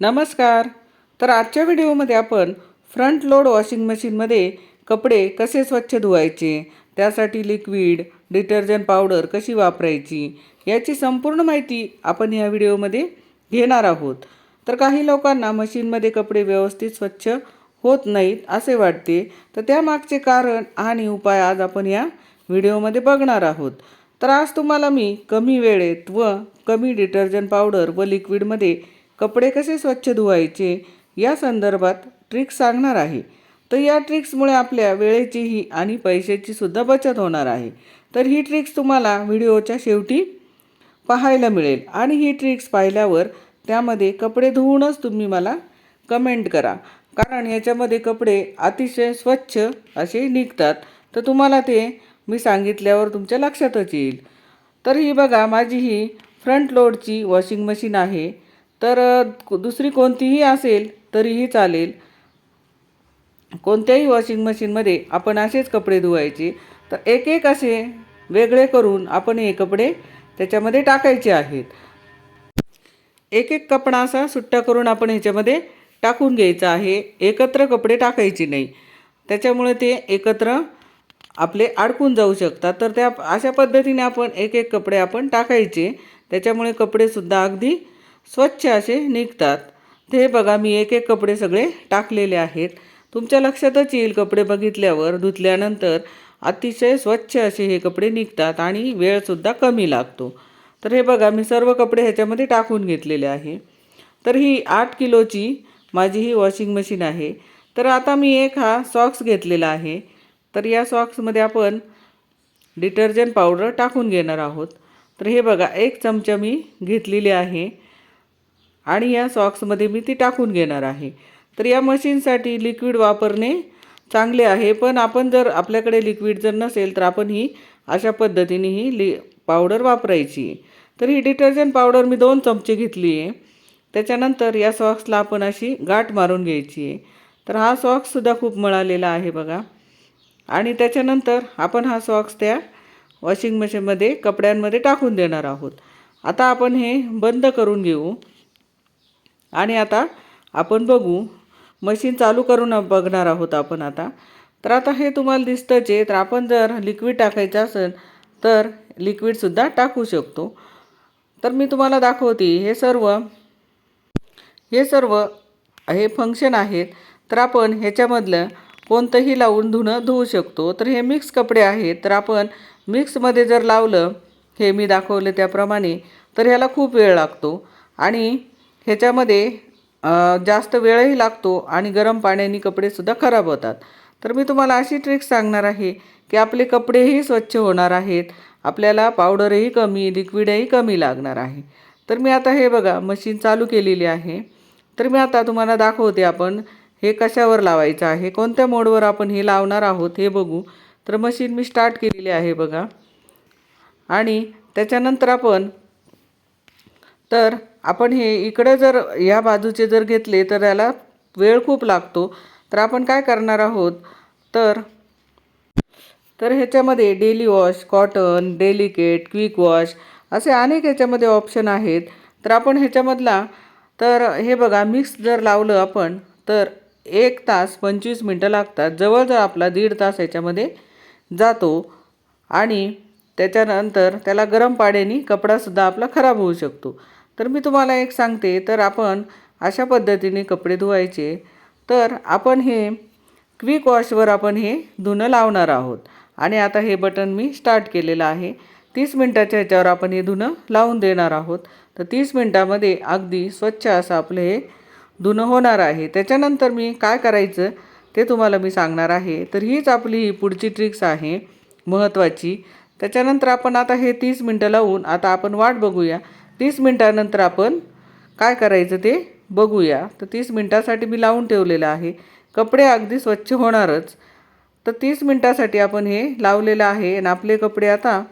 नमस्कार. तर आजच्या व्हिडिओमध्ये आपण फ्रंट लोड वॉशिंग मशीनमध्ये कपडे कसे स्वच्छ धुवायचे त्यासाठी लिक्विड डिटर्जंट पावडर कशी वापरायची याची संपूर्ण माहिती आपण या व्हिडिओमध्ये घेणार आहोत. तर काही लोकांना मशीनमध्ये कपडे व्यवस्थित स्वच्छ होत नाहीत असे वाटते. तर त्यामागचे कारण आणि उपाय आज आपण या व्हिडिओमध्ये बघणार आहोत. तर आज तुम्हाला मी कमी वेळेत व कमी डिटर्जंट पावडर व लिक्विडमध्ये कपडे कसे स्वच्छ धुवायचे या संदर्भात ट्रिक्स सांगणार आहे. तर या ट्रिक्समुळे आपल्या वेळेचीही आणि पैशाची सुद्धा बचत होणार आहे. तर ही ट्रिक्स तुम्हाला व्हिडिओच्या शेवटी पाहायला मिळेल. आणि ही ट्रिक्स पाहिल्यावर त्यामध्ये कपडे धुवूनच तुम्ही मला कमेंट करा. कारण याच्यामध्ये कपडे अतिशय स्वच्छ असे निघतात. तर तुम्हाला ते मी सांगितल्यावर तुमच्या लक्षातच येईल. तर ही बघा माझी ही फ्रंट लोडची वॉशिंग मशीन आहे. तर दुसरी कोणतीही असेल तरीही चालेल. कोणत्याही वॉशिंग मशीनमध्ये आपण असेच कपडे धुवायचे तर एक एक असे वेगळे करून आपण हे कपडे त्याच्यामध्ये टाकायचे आहेत. एक एक कपडा असा सुट्टा करून आपण ह्याच्यामध्ये टाकून घ्यायचा आहे. एकत्र कपडे टाकायचे नाही. त्याच्यामुळे ते एकत्र आपले अडकून जाऊ शकतात. तर त्या अशा पद्धतीने आपण एक एक कपडे आपण टाकायचे. त्याच्यामुळे कपडेसुद्धा अगदी स्वच्छ असे निघतात. ते बघा मी एक एक कपडे सगळे टाकलेले आहेत. तुमच्या लक्षातच येईल कपडे बघितल्यावर धुतल्यानंतर अतिशय स्वच्छ असे हे कपडे निघतात आणि वेळसुद्धा कमी लागतो. तर हे बघा मी सर्व कपडे ह्याच्यामध्ये टाकून घेतलेले आहे. तर ही आठ किलोची माझी ही वॉशिंग मशीन आहे. तर आता मी एक हा सॉक्स घेतलेला आहे. तर या सॉक्समध्ये आपण डिटर्जंट पावडर टाकून घेणार आहोत. तर हे बघा एक चमचा मी घेतलेली आहे. आणि या सॉक्समध्ये मी ती टाकून घेणार आहे. तर या मशीनसाठी लिक्विड वापरणे चांगले आहे पण आपण जर आपल्याकडे लिक्विड जर नसेल तर आपण ही अशा पद्धतीने ही लि पावडर वापरायची. तर ही डिटर्जंट पावडर मी दोन चमचे घेतली आहे. त्याच्यानंतर या सॉक्सला आपण अशी गाठ मारून घ्यायची आहे. तर हा सॉक्ससुद्धा खूप मळालेला आहे बघा. आणि त्याच्यानंतर आपण हा सॉक्स त्या वॉशिंग मशीनमध्ये कपड्यांमध्ये टाकून देणार आहोत. आता आपण हे बंद करून घेऊ. आणि आता आपण बघू मशीन चालू करून बघणार आहोत आपण आता. तर आता हे तुम्हाला दिसतंच आहे तर आपण जर लिक्विड टाकायचं असेल तर लिक्विडसुद्धा टाकू शकतो. तर मी तुम्हाला दाखवते हे सर्व हे सर्व हे फंक्शन आहेत. तर आपण ह्याच्यामधलं कोणतंही लावून धुणं धुवू शकतो. तर हे मिक्स कपडे आहेत. तर आपण मिक्समध्ये जर लावलं हे मी दाखवले त्याप्रमाणे तर ह्याला खूप वेळ लागतो. आणि ह्याच्यामध्ये जास्त वेळही लागतो आणि गरम पाण्याने कपडेसुद्धा खराब होतात. तर मी तुम्हाला अशी ट्रिक सांगणार आहे की आपले कपडेही स्वच्छ होणार आहेत आपल्याला पावडरही कमी लिक्विडही कमी लागणार आहे. तर मी आता हे बघा मशीन चालू केलेली आहे. तर मी आता तुम्हाला दाखवते आपण हे कशावर लावायचं आहे कोणत्या मोडवर आपण हे लावणार आहोत हे बघू. तर मशीन मी स्टार्ट केलेली आहे बघा. आणि त्याच्यानंतर आपण तर आपण हे इकडं जर या बाजूचे जर घेतले तर याला वेळ खूप लागतो. तर आपण काय करणार आहोत? तर तर ह्याच्यामध्ये daily wash cotton delicate quick wash असे अनेक ह्याच्यामध्ये ऑप्शन आहेत. तर आपण ह्याच्यामधला तर हे बघा मिक्स जर लावलं आपण तर एक तास पंचवीस मिनटं लागतात. जवळजवळ आपला दीड तास ह्याच्यामध्ये जातो आणि त्याच्यानंतर त्याला गरम पाण्याने कपडासुद्धा आपला खराब होऊ शकतो. तर मी तुम्हाला एक सांगते तर आपण अशा पद्धतीने कपडे धुवायचे. तर आपण हे क्विक वॉशवर आपण हे धुणं लावणार आहोत. आणि आता हे बटन मी स्टार्ट केलेलं आहे. तीस मिनटाच्या ह्याच्यावर आपण हे धुणं लावून देणार आहोत. तर तीस मिनटामध्ये अगदी स्वच्छ असं आपलं हे धुणं होणार आहे. त्याच्यानंतर मी काय करायचं ते तुम्हाला मी सांगणार आहे. तर हीच आपली ही पुढची ट्रिक्स आहे महत्त्वाची त्याच्यानंतर आपण आता हे तीस मिनटं लावून आता आपण वाट बघूया. तीस मिनटानंतर आपण काय करायचं ते बघूया. तर तीस मिनटासाठी मी लावून ठेवलेलं आहे. कपडे अगदी स्वच्छ होणारच. तर तीस मिनटासाठी आपण हे लावलेलं आहे आणि आपले कपडे आता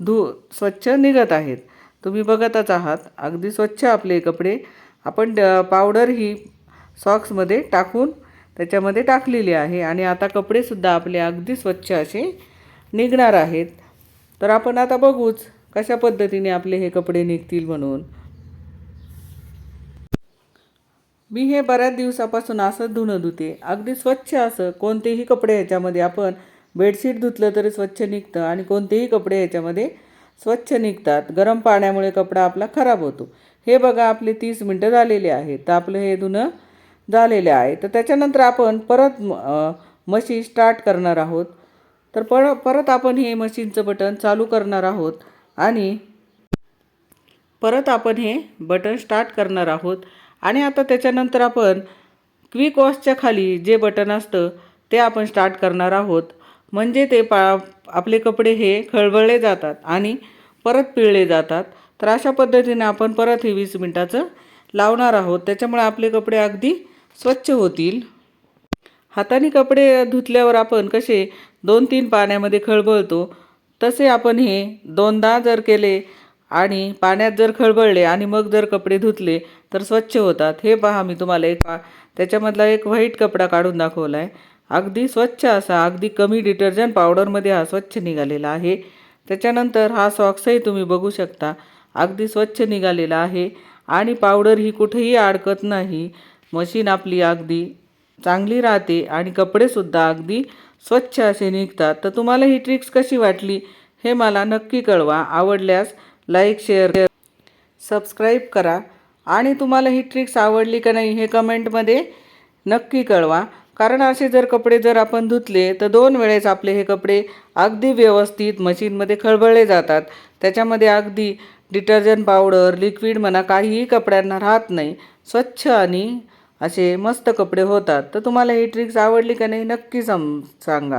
धु स्वच्छ निघत आहेत. तुम्ही बघतच आहात अगदी स्वच्छ आपले कपडे. आपण ड- पावडर ही सॉक्समध्ये टाकून त्याच्यामध्ये टाकलेली आहे आणि आता कपडेसुद्धा आपले अगदी स्वच्छ असे निघणार आहेत. तर आपण आता बघूच. कशा पद्धतीने आपले हे कपडे निघतील म्हणून? मी हे बऱ्याच दिवसापासून असं धुणं धुते. अगदी स्वच्छ असं कोणतेही कपडे ह्याच्यामध्ये आपण बेडशीट धुतलं तरी स्वच्छ निघतं आणि कोणतेही कपडे ह्याच्यामध्ये स्वच्छ निघतात. गरम पाण्यामुळे कपडा आपला खराब होतो. हे बघा आपले तीस मिनटं झालेले आहेत. तर आपलं हे धुणं झालेले आहे. तर त्याच्यानंतर आपण परत मशीन स्टार्ट करणार आहोत. तर पर परत आपण हे मशीनचं बटन चालू करणार आहोत. आणि परत आपण हे बटन स्टार्ट करणार आहोत. आणि आता त्याच्यानंतर आपण क्विक वॉशच्या खाली जे बटन असतं ते आपण स्टार्ट करणार आहोत. म्हणजे ते पा आपले कपडे हे खळबळले जातात आणि परत पिळले जातात. तर अशा पद्धतीने आपण परत हे वीस मिनटाचं लावणार आहोत. त्याच्यामुळे आपले कपडे अगदी स्वच्छ होतील. हाताने कपडे धुतल्यावर आपण कसे दोन तीन पाण्यामध्ये खळबळतो तसे आपण हे दोनदा जर केले आणि पाण्यात जर खळबळले आणि मग जर कपडे धुतले तर स्वच्छ होतात. हे पहा मी तुम्हाला एक पा त्याच्यामधला एक व्हाईट कपडा काढून दाखवला आहे. अगदी स्वच्छ असा अगदी कमी डिटर्जंट पावडरमध्ये हा स्वच्छ निघालेला आहे. त्याच्यानंतर हा सॉक्सही तुम्ही बघू शकता. अगदी स्वच्छ निघालेला आहे आणि पावडर ही कुठेही अडकत नाही. मशीन आपली अगदी चांगली राहते आणि कपडेसुद्धा अगदी स्वच्छ असे निघतात तर तुम्हाला ही ट्रिक्स कशी वाटली हे मला नक्की कळवा. आवडल्यास लाईक शेअर सबस्क्राईब करा. आणि तुम्हाला ही ट्रिक्स आवडली का नाही हे कमेंटमध्ये नक्की कळवा. कारण असे जर कपडे जर आपण धुतले तर दोन वेळेस आपले हे कपडे अगदी व्यवस्थित मशीनमध्ये खळबळले जातात. त्याच्यामध्ये अगदी डिटर्जंट पावडर लिक्विड म्हणा काहीही कपड्यांना राहत नाही. स्वच्छ आणि असे मस्त कपडे होतात. तर तुम्हाला ही ट्रिक्स आवडली का नाही नक्की सम सांगा.